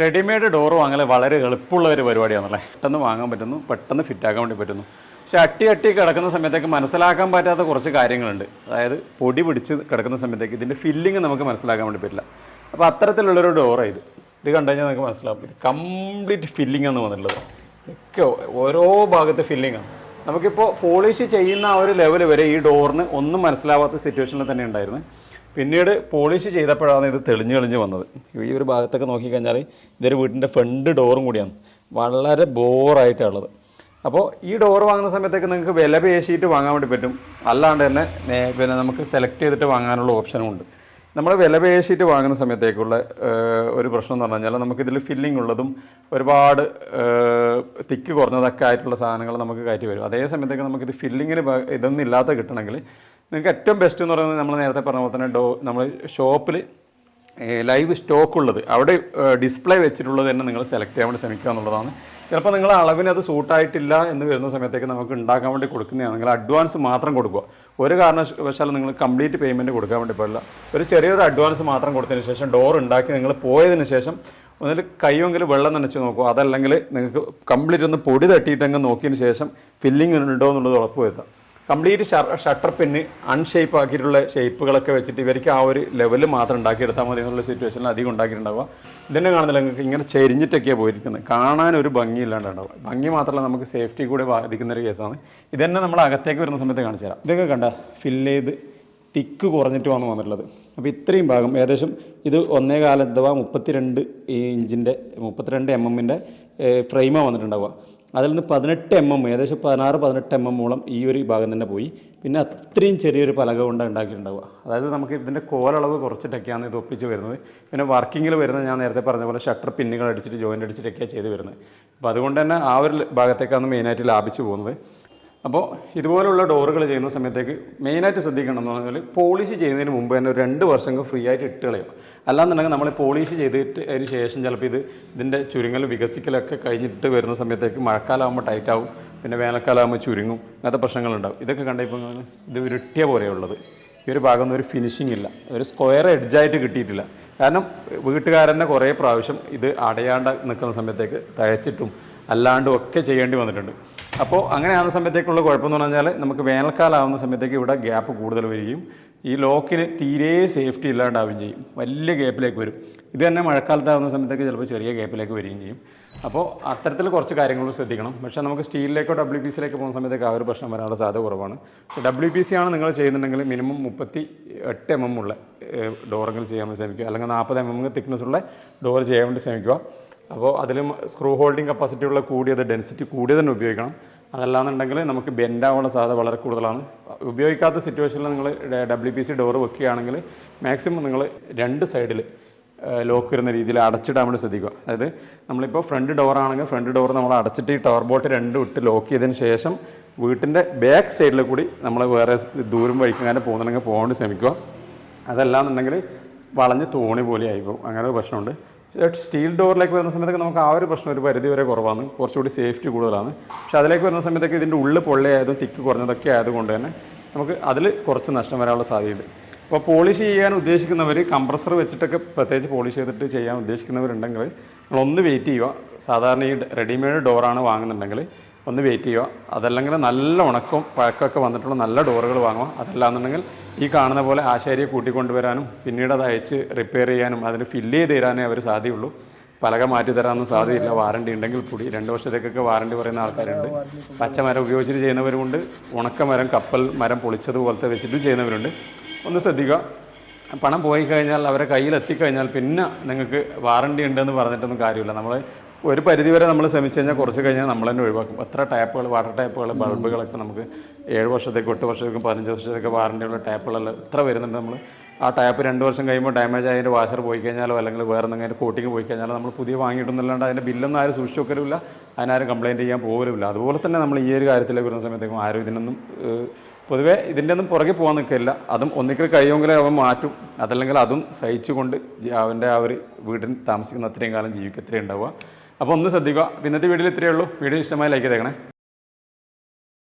Readymade door വാങ്ങൽ വളരെ എളുപ്പമുള്ള ഒരു പരിപാടിയാണല്ലേ? പെട്ടെന്ന് വാങ്ങാൻ പറ്റുന്നു പെട്ടെന്ന് ഫിറ്റാക്കാൻ വേണ്ടി പറ്റുന്നു. പക്ഷെ അട്ടി അട്ടി കിടക്കുന്ന സമയത്തേക്ക് മനസ്സിലാക്കാൻ പറ്റാത്ത കുറച്ച് കാര്യങ്ങളുണ്ട്. അതായത് പൊടി പിടിച്ച് കിടക്കുന്ന സമയത്തേക്ക് ഇതിന്റെ ഫില്ലിങ് നമുക്ക് മനസ്സിലാക്കാൻ വേണ്ടി പറ്റില്ല. അപ്പോൾ അത്തരത്തിലുള്ളൊരു ഡോറാണ് ഇത്. ഇത് കണ്ടു കഴിഞ്ഞാൽ നമുക്ക് മനസ്സിലാവും. ഇത് കംപ്ലീറ്റ് ഫില്ലിംഗ് ആണ് വന്നിട്ടുള്ളത്. ഒക്കെ ഓരോ ഭാഗത്ത് ഫില്ലിംഗ് ആണ്. നമുക്കിപ്പോൾ പോളിഷ് ചെയ്യുന്ന ആ ഒരു ലെവൽ വരെ ഈ ഡോറിന് ഒന്നും മനസ്സിലാവാത്ത സിറ്റുവേഷനിൽ തന്നെ ഉണ്ടായിരുന്നു. പിന്നീട് പോളിഷ് ചെയ്തപ്പോഴാണ് ഇത് തെളിഞ്ഞ് തെളിഞ്ഞ് വന്നത്. ഈ ഒരു ഭാഗത്തൊക്കെ നോക്കിക്കഴിഞ്ഞാൽ ഇതൊരു വീട്ടിന്റെ ഫ്രണ്ട് ഡോറും കൂടിയാണ്. വളരെ ബോറായിട്ടുള്ളത് അപ്പോൾ ഈ ഡോർ വാങ്ങുന്ന സമയത്തേക്ക് നിങ്ങൾക്ക് വില പേശിയിട്ട് വാങ്ങാൻ വേണ്ടി പറ്റും. അല്ലാണ്ട് തന്നെ പിന്നെ നമുക്ക് സെലക്ട് ചെയ്തിട്ട് വാങ്ങാനുള്ള ഓപ്ഷനും ഉണ്ട്. നമ്മൾ വില പേശിയിട്ട് വാങ്ങുന്ന സമയത്തേക്കുള്ള ഒരു പ്രശ്നം എന്ന് പറഞ്ഞു കഴിഞ്ഞാൽ നമുക്കിതിൽ ഫില്ലിംഗ് ഉള്ളതും ഒരുപാട് തിക്ക് കുറഞ്ഞതൊക്കെ ആയിട്ടുള്ള സാധനങ്ങൾ നമുക്ക് കയറ്റി വരും. അതേ സമയത്തേക്ക് നമുക്കിത് ഫില്ലിങ്ങിന് ഇതൊന്നും ഇല്ലാത്ത കിട്ടണമെങ്കിൽ നിങ്ങൾക്ക് ഏറ്റവും ബെസ്റ്റ് എന്ന് പറയുന്നത് നമ്മൾ നേരത്തെ പറഞ്ഞ പോലെ തന്നെ ഡോ നമ്മൾ ഷോപ്പിൽ ലൈവ് സ്റ്റോക്ക് ഉള്ളത്. അവിടെ ഡിസ്പ്ലേ വെച്ചിട്ടുള്ളത് തന്നെ നിങ്ങൾ സെലക്ട് ചെയ്യാൻ വേണ്ടി ശ്രമിക്കുക എന്നുള്ളതാണ്. ചിലപ്പോൾ നിങ്ങൾ അളവിന് അത് സൂട്ടായിട്ടില്ല എന്ന് വരുന്ന സമയത്തേക്ക് നമുക്ക് ഉണ്ടാക്കാൻ വേണ്ടി കൊടുക്കുന്നതാണ്. നിങ്ങൾ അഡ്വാൻസ് മാത്രം കൊടുക്കുക. ഒരു കാരണവശാലും നിങ്ങൾ കംപ്ലീറ്റ് പേയ്മെന്റ് കൊടുക്കാൻ വേണ്ടി പാടില്ല. ഒരു ചെറിയൊരു അഡ്വാൻസ് മാത്രം കൊടുത്തതിന് ശേഷം ഡോർ ഉണ്ടാക്കി നിങ്ങൾ പോയതിന് ശേഷം ഒന്നിൽ കൈയെങ്കിലും വെള്ളം നനച്ച് നോക്കുക. അതല്ലെങ്കിൽ നിങ്ങൾക്ക് കംപ്ലീറ്റ് ഒന്ന് പൊടി തട്ടിയിട്ടെങ്കിൽ നോക്കിയതിന് ശേഷം ഫില്ലിംഗ് ഉണ്ടോ എന്നുള്ളത് ഉറപ്പ് വരുത്താം കംപ്ലീറ്റ് ഷട്ടർ പിന്ന് അൺഷേപ്പ് ആക്കിയിട്ടുള്ള ഷേപ്പുകളൊക്കെ വെച്ചിട്ട് ഇവർക്ക് ആ ഒരു ലെവൽ മാത്രം ഉണ്ടാക്കിയെടുത്താൽ മതി എന്നുള്ള സിറ്റുവേഷനിൽ അധികം ഉണ്ടാക്കിയിട്ടുണ്ടാവുക. ഇതന്നെ കാണുന്നില്ല നിങ്ങൾക്ക് ഇങ്ങനെ ചെരിഞ്ഞിട്ടൊക്കെയാണ് പോയിരിക്കുന്നത്. കാണാൻ ഒരു ഭംഗിയില്ലാണ്ടാവുക ഭംഗി മാത്രമല്ല നമുക്ക് സേഫ്റ്റി കൂടെ ബാധിക്കുന്ന ഒരു കേസാണ് ഇതന്നെ നമ്മൾ അകത്തേക്ക് വരുന്ന സമയത്ത് കാണിച്ചു തരാം. ഇതൊക്കെ കണ്ട ഫില്ല് ചെയ്ത് തിക്ക് കുറഞ്ഞിട്ട് വന്ന് വന്നിട്ടുള്ളത്. അപ്പോൾ ഇത്രയും ഭാഗം ഏകദേശം ഇത് ഒന്നേ കാലം അഥവാ മുപ്പത്തിരണ്ട് ഇഞ്ചിന്റെ മുപ്പത്തിരണ്ട് എം എമ്മിന്റെ ഫ്രെയിമാണ് വന്നിട്ടുണ്ടാവുക. അതിൽ നിന്ന് പതിനെട്ട് എം എം ഏകദേശം പതിനാറ് പതിനെട്ട് എം എം മൂളം ഈ ഒരു ഭാഗം തന്നെ പോയി. പിന്നെ അത്രയും ചെറിയൊരു പലക കൊണ്ട് ഉണ്ടാക്കിയിട്ടുണ്ടാവുക. അതായത് നമുക്ക് ഇതിന്റെ കോലളവ് കുറച്ചിട്ടൊക്കെയാണ് ഇത് ഒപ്പിച്ച് വരുന്നത്. പിന്നെ വർക്കിങ്ങിൽ വരുന്ന ഞാൻ നേരത്തെ പറഞ്ഞ പോലെ ഷട്ടർ പിന്നുകൾ അടിച്ചിട്ട് ജോയിന്റ് അടിച്ചിട്ടൊക്കെയാണ് ചെയ്ത് വരുന്നത്. അപ്പോൾ അതുകൊണ്ട് തന്നെ ആ ഒരു ഭാഗത്തേക്കാണ് മെയിനായിട്ട് ലാഭിച്ചു പോകുന്നത്. അപ്പോൾ ഇതുപോലുള്ള ഡോറുകൾ ചെയ്യുന്ന സമയത്തേക്ക് മെയിനായിട്ട് ശ്രദ്ധിക്കണം എന്ന് പറഞ്ഞാൽ പോളിഷ് ചെയ്യുന്നതിന് മുമ്പ് തന്നെ ഒരു രണ്ട് വർഷം ഫ്രീ ആയിട്ട് ഇട്ട് കളയും. അല്ലാന്നുണ്ടെങ്കിൽ നമ്മൾ പോളിഷ് ചെയ്തിട്ട് അതിന് ശേഷം ചിലപ്പോൾ ഇത് ഇതിന്റെ ചുരുങ്ങലും വികസിക്കലൊക്കെ കഴിഞ്ഞിട്ട് വരുന്ന സമയത്തേക്ക് ടൈറ്റ് ആവും. പിന്നെ വേനൽക്കാലമാകുമ്പോൾ ചുരുങ്ങും. അങ്ങനത്തെ പ്രശ്നങ്ങളുണ്ടാവും. ഇതൊക്കെ കണ്ടപ്പോൾ ഇത് ഉരുട്ടിയ പോലെയുള്ളത്. ഈ ഒരു ഭാഗം ഒരു ഫിനിഷിംഗ് ഇല്ല. ഒരു സ്ക്വയർ എഡ്ജായിട്ട് കിട്ടിയിട്ടില്ല. കാരണം വീട്ടുകാരനെ കുറേ പ്രാവശ്യം ഇത് അടയാണ്ട് നിൽക്കുന്ന സമയത്തേക്ക് തയച്ചിട്ടും അല്ലാണ്ടും ഒക്കെ ചെയ്യേണ്ടി വന്നിട്ടുണ്ട്. അപ്പോൾ അങ്ങനെ ആവുന്ന സമയത്തേക്കുള്ള കുഴപ്പമെന്ന് പറഞ്ഞാൽ നമുക്ക് വേനൽക്കാലം ആവുന്ന സമയത്തേക്ക് ഇവിടെ ഗ്യാപ്പ് കൂടുതൽ വരികയും ഈ ലോക്കിന് തീരെ സേഫ്റ്റി ഇല്ലാണ്ടാവുകയും ചെയ്യും. വലിയ ഗ്യാപ്പിലേക്ക് വരും. ഇത് തന്നെ മഴക്കാലത്താവുന്ന സമയത്തേക്ക് ചിലപ്പോൾ ചെറിയ ഗ്യാപ്പിലേക്ക് വരികയും ചെയ്യും. അപ്പോൾ അത്തരത്തിൽ കുറച്ച് കാര്യങ്ങൾ ശ്രദ്ധിക്കണം. പക്ഷേ നമുക്ക് സ്റ്റീലിലേക്കോ ഡബ്ല്യു പി സിയിലേക്ക് പോകുന്ന സമയത്തേക്ക് ആ ഒരു പ്രശ്നം വരാനുള്ള സാധ്യത കുറവാണ്. ഡബ്ല്യു പി സി ആണ് നിങ്ങൾ ചെയ്യുന്നുണ്ടെങ്കിൽ മിനിമം മുപ്പത്തി എട്ട് എം എം ഉള്ള ഡോറെങ്കിലും ചെയ്യാൻ ശ്രമിക്കുക. അല്ലെങ്കിൽ നാൽപ്പത് എം എം തിക്നെസ് ഉള്ള ഡോർ ചെയ്യാൻ വേണ്ടി ശ്രമിക്കുക. അപ്പോൾ അതിലും സ്ക്രൂ ഹോൾഡിംഗ് കപ്പാസിറ്റി ഉള്ള കൂടിയത് ഡെൻസിറ്റി കൂടിയത് തന്നെ ഉപയോഗിക്കണം. അതല്ലാന്നുണ്ടെങ്കിൽ നമുക്ക് ബെൻഡാവാനുള്ള സാധ്യത വളരെ കൂടുതലാണ്. ഉപയോഗിക്കാത്ത സിറ്റുവേഷനിൽ നിങ്ങൾ ഡബ്ല്യു പി സി ഡോർ വെക്കുകയാണെങ്കിൽ മാക്സിമം നിങ്ങൾ രണ്ട് സൈഡിൽ ലോക്ക് വരുന്ന രീതിയിൽ അടച്ചിടാൻ വേണ്ടി ശ്രദ്ധിക്കുക. അതായത് നമ്മളിപ്പോൾ ഫ്രണ്ട് ഡോർ ആണെങ്കിൽ ഫ്രണ്ട് ഡോർ നമ്മൾ അടച്ചിട്ട് ഈ ടവർ ബോട്ട് രണ്ടും ഇട്ട് ലോക്ക് ചെയ്തതിന് ശേഷം വീട്ടിന്റെ ബാക്ക് സൈഡിൽ കൂടി നമ്മൾ വേറെ ദൂരം വഴിക്കാനും പോകുന്നുണ്ടെങ്കിൽ പോകാൻ ശ്രമിക്കുക. അതല്ലാന്നുണ്ടെങ്കിൽ വളഞ്ഞ് തോണി പോലെ ആയിപ്പോകും അങ്ങനെ ഒരു പ്രശ്നമുണ്ട്. സ്റ്റീൽ ഡോറിലേക്ക് വരുന്ന സമയത്തൊക്കെ നമുക്ക് ആ ഒരു പ്രശ്നം ഒരു പരിധി വരെ കുറവാണ്. കുറച്ചുകൂടി സേഫ്റ്റി കൂടുതലാണ്. പക്ഷെ അതിലേക്ക് വരുന്ന സമയത്തൊക്കെ ഇതിന്റെ ഉള്ളിൽ പൊള്ളയായതും തിക്ക് കുറഞ്ഞതൊക്കെ ആയതുകൊണ്ട് തന്നെ നമുക്ക് അതിൽ കുറച്ച് നഷ്ടം വരാനുള്ള സാധ്യതയുണ്ട്. അപ്പോൾ പോളിഷ് ചെയ്യാൻ ഉദ്ദേശിക്കുന്നവർ കംപ്രസർ വെച്ചിട്ടൊക്കെ പ്രത്യേകിച്ച് പോളിഷ് ചെയ്തിട്ട് ചെയ്യാൻ ഉദ്ദേശിക്കുന്നവരുണ്ടെങ്കിൽ നിങ്ങളൊന്ന് വെയിറ്റ് ചെയ്യുക. സാധാരണ ഈ റെഡിമെയ്ഡ് ഡോറാണ് വാങ്ങുന്നുണ്ടെങ്കിൽ ഒന്ന് വെയിറ്റ് ചെയ്യുക. അതല്ലെങ്കിൽ നല്ല ഉണക്കവും പഴക്കമൊക്കെ വന്നിട്ടുള്ള നല്ല ഡോറുകൾ വാങ്ങുക. അതല്ലാന്നുണ്ടെങ്കിൽ ഈ കാണുന്ന പോലെ ആശാരിയെ കൂട്ടിക്കൊണ്ടുവരാനും പിന്നീട് അത് അയച്ച് റിപ്പയർ ചെയ്യാനും അതിന് ഫില്ല് ചെയ്ത് തരാനേ അവർ സാധ്യമുള്ളൂ പലക മാറ്റി തരാനൊന്നും സാധ്യതയില്ല. വാറണ്ടി ഉണ്ടെങ്കിൽ കൂടി. രണ്ട് വർഷത്തേക്കൊക്കെ വാറണ്ടി പറയുന്ന ആൾക്കാരുണ്ട്. പച്ചമരം ഉപയോഗിച്ചിട്ട് ചെയ്യുന്നവരുമുണ്ട്. ഉണക്കമരം കപ്പൽ മരം പൊളിച്ചതുപോലത്തെ വെച്ചിട്ടും ചെയ്യുന്നവരുണ്ട്. ഒന്ന് ശ്രദ്ധിക്കുക. പണം പോയി കഴിഞ്ഞാൽ അവരെ കയ്യിൽ എത്തിക്കഴിഞ്ഞാൽ പിന്നെ നിങ്ങൾക്ക് വാറണ്ടി ഉണ്ടെന്ന് പറഞ്ഞിട്ടൊന്നും കാര്യമില്ല. നമ്മൾ ഒരു പരിധി വരെ നമ്മൾ ശ്രമിച്ചു കഴിഞ്ഞാൽ കുറച്ച് കഴിഞ്ഞാൽ നമ്മൾ തന്നെ ഒഴിവാക്കും എത്ര ടാപ്പുകൾ വാട്ടർ ടാപ്പുകൾ ബൾബുകളൊക്കെ നമുക്ക് ഏഴ് വർഷത്തേക്ക് എട്ട് വർഷത്തേക്കും പതിനഞ്ച് വർഷത്തേക്ക് വാറണ്ടിയുള്ള ടാപ്പുകളെല്ലാം ഇത്ര വരുന്നുണ്ട് നമ്മൾ ആ ടാപ്പ് രണ്ട് വർഷം കഴിയുമ്പോൾ ഡാമേജ് ആയതിന്റെ വാഷർ പോയി കഴിഞ്ഞാലോ അല്ലെങ്കിൽ വേറെ എന്തെങ്കിലും കോട്ടിങ് പോയി കഴിഞ്ഞാലോ നമ്മൾ പുതിയ വാങ്ങിയിട്ടൊന്നുമില്ലാണ്ട് അതിന്റെ ബില്ലൊന്നും ആരും സൂക്ഷിച്ച് വെക്കലുമില്ല അതിനാരും കംപ്ലയിന്റ് ചെയ്യാൻ പോകലുമില്ല. അതുപോലെ തന്നെ നമ്മൾ ഈ ഒരു കാര്യത്തിലേക്ക് വരുന്ന സമയത്തേക്കും ആരും ഇതിനൊന്നും പൊതുവേ ഇതിന്റെ ഒന്നും പുറകെ പോകാൻ നിൽക്കില്ല. അതും ഒന്നിക്കൽ കഴിയുമെങ്കിൽ അവൻ മാറ്റും. അതല്ലെങ്കിൽ അതും സഹിച്ചുകൊണ്ട് അവന്റെ ആ ഒരു വീട്ടിൽ താമസിക്കുന്ന അത്രയും കാലം ജീവിക്കും അത്രയും ഉണ്ടാവുക. അപ്പോൾ ഒന്ന് ശ്രദ്ധിക്കുക. ഇന്നത്തെ വീഡിയോയിൽ ഇത്രയേ ഉള്ളൂ. വീഡിയോ ഇഷ്ടമായി ലൈക്ക് ചെയ്തേക്കണേ.